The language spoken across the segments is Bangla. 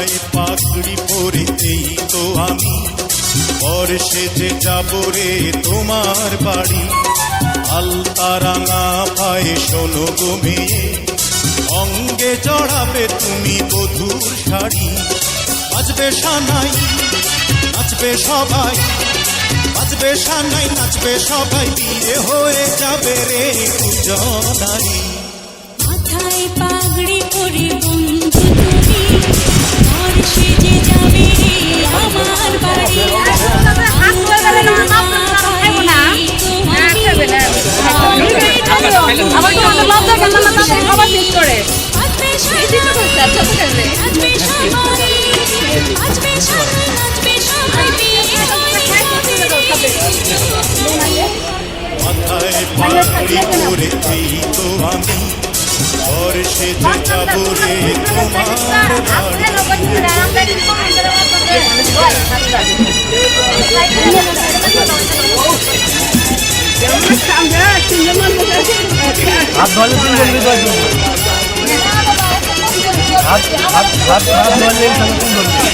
মাথায় পাগড়ি পরে, এই তো আমি। পর সেজে যাব রে তোমার বাড়ি। আলতা রাঙা পায়ে শোনো মেয়ে। অঙ্গে জড়াবে তুমি বধুর শাড়ি। বাজবে সানাই, নাচবে সবাই। বাজবে সানাই, নাচবে সবাই, বিয়ে হয়ে যাবে রে দুজনাই মাথায় পাগড়ি পরে বন্ধু তুমি। মাথায় পাগড়ি পরে তো আমি। ঘর সেজে তোমার হাত ধরলে তিনজন বিজয় হাত হাত হাত হাত ধরলে তিনজন ধরবে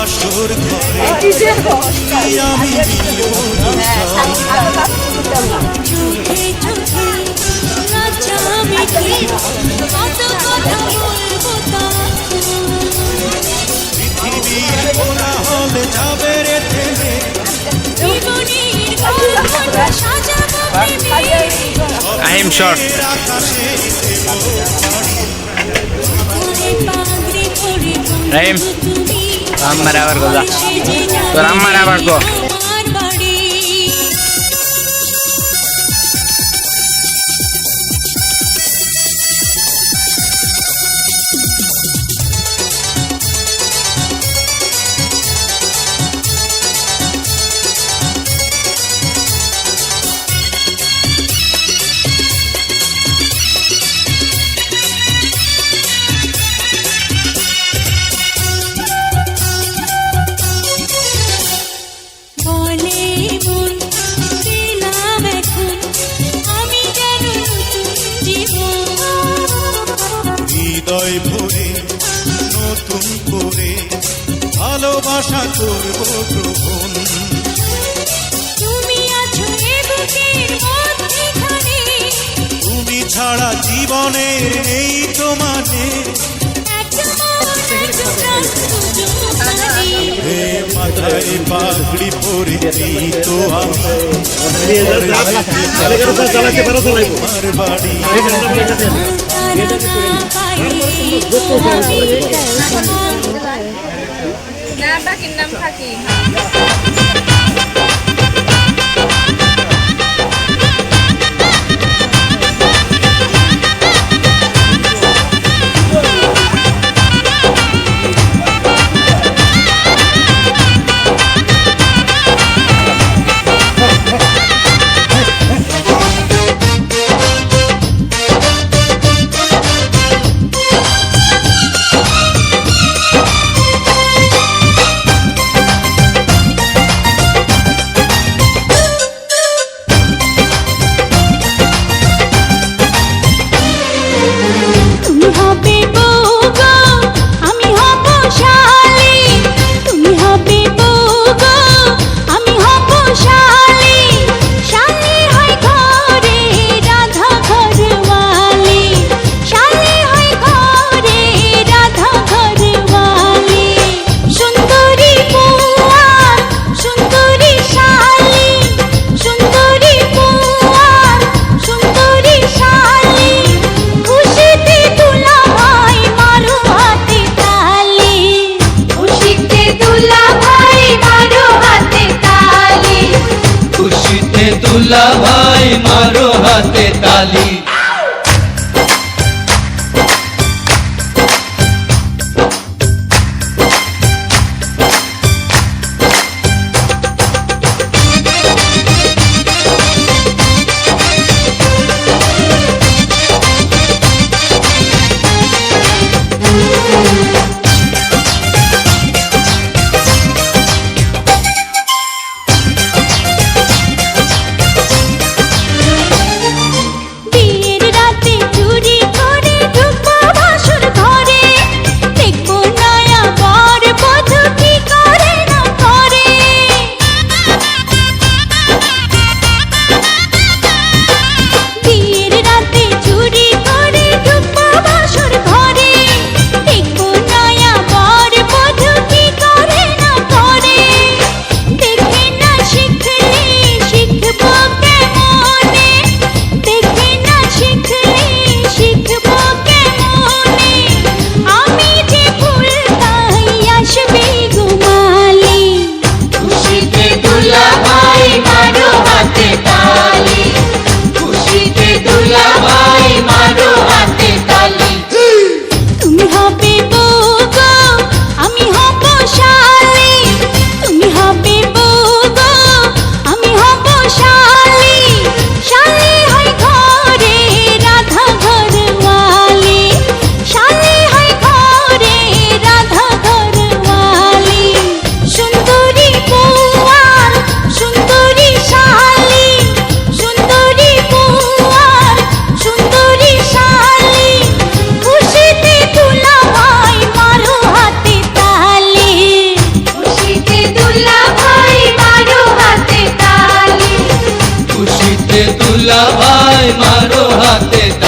আসর ঘরে আমি Rahim, Rama Rabar Goda. So Rama Rabar Goda. তুমি ছাড়া জীবনের নেই মানে মন মাথায় পাগড়ি এই তো আমি চালাতে পারো তো লাগবে তোমার বাড়ি 哈基。মারো হাতে তালি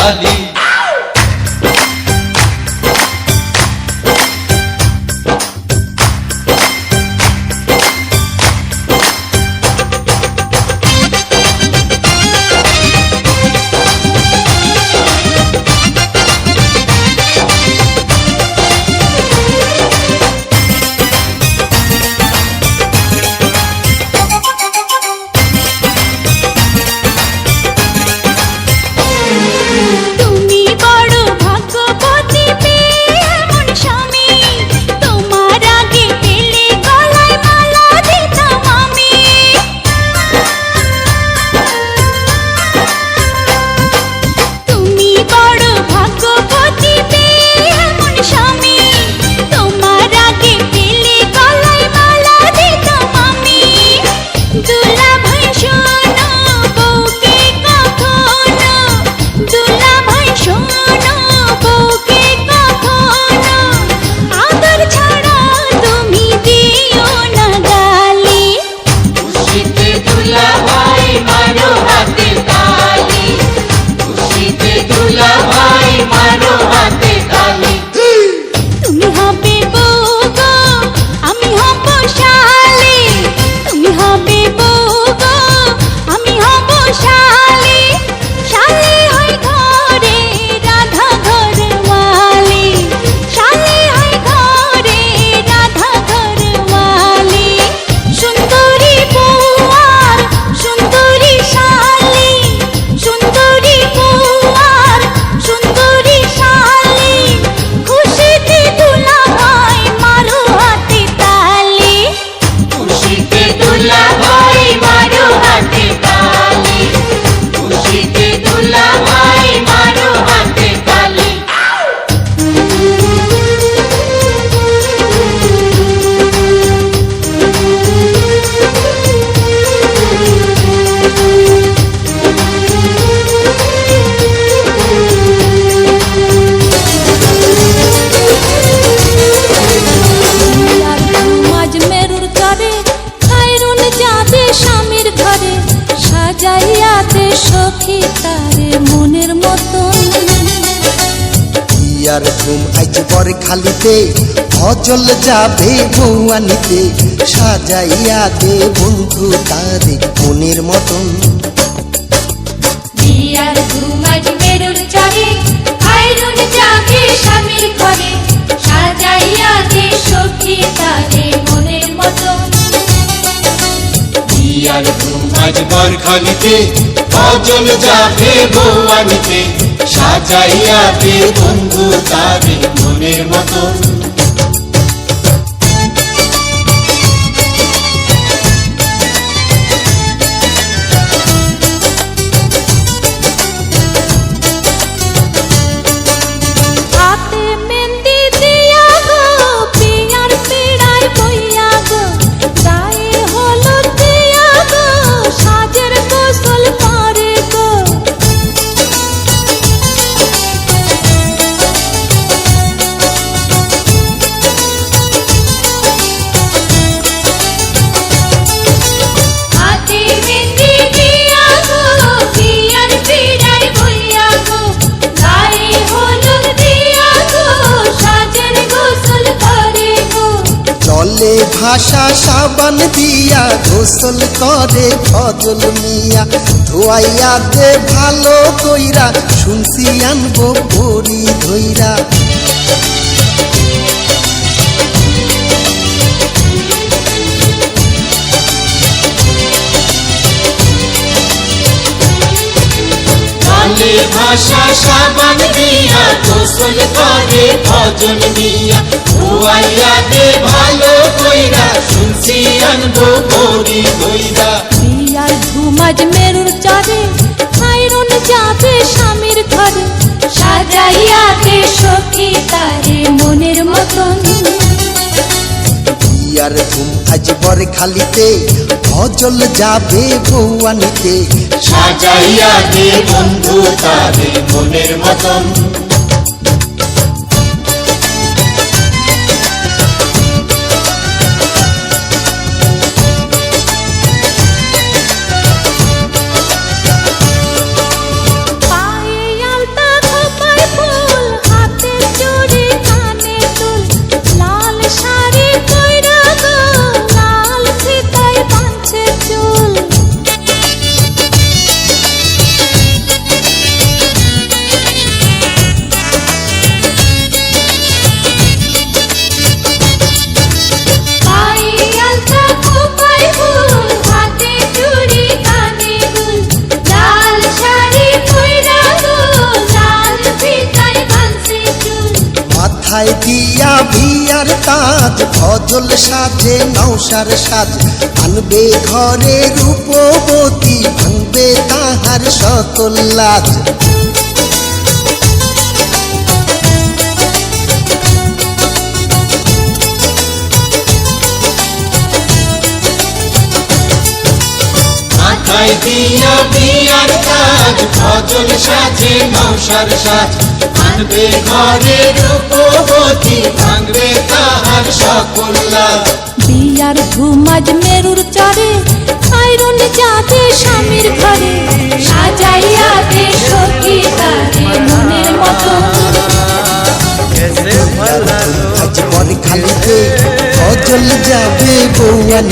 ali ঘুম আইছে পরে খালিতে অজল যাবে বৌয়ানিতে সাজাইয়া দে বন্ধু তারে মনের মতন। আজ খালিতে অজল যাবে বৌয়ানিতে সাজাইয়া দে বন্ধু তারে মনের মতন ভাষা সাবান দিয়া, গোসল করে ফজল মিয়া। ধোয়াইয়া দে ভালো কইরা, শুনছি আনব পরি ধইরা। ভাষা সাবান দিয়া, গোসল করে ভজন দিয়া ধোয়াইয়া আনব বড়ি দইরা বিয়ার ঘুমাজ মেরুর চরে আইরন যাবে স্বামীর ঘরে। সাজাইয়া দে সখী তারে মনের মতন। বিয়ার ঘুম আজ বর খালিতে অজল যাবে বৌয়ানিতে সাজাইয়া দে বন্ধু তারে মনের মতন। দিয়া বিয়ার তাঁত ফজল সাজে নৌসার সাজ আনবে ঘরে রূপবতী ভাঙবে তাহার সকল লাজ মাথায় দিয়া বিয়ার কাজ ভজন সাজে নৌসার সাজ। আনবে ঘরে রূপবতী ভাঙবে তাহার সকল বিয়ার ঘুমাজ মেরুর চরে আইরন যাবে স্বামীর ঘরে। সাজাইয়া দে সখী তারে মনের মতো। আজ বর খালিতে অজল যাবে বৌয়ানি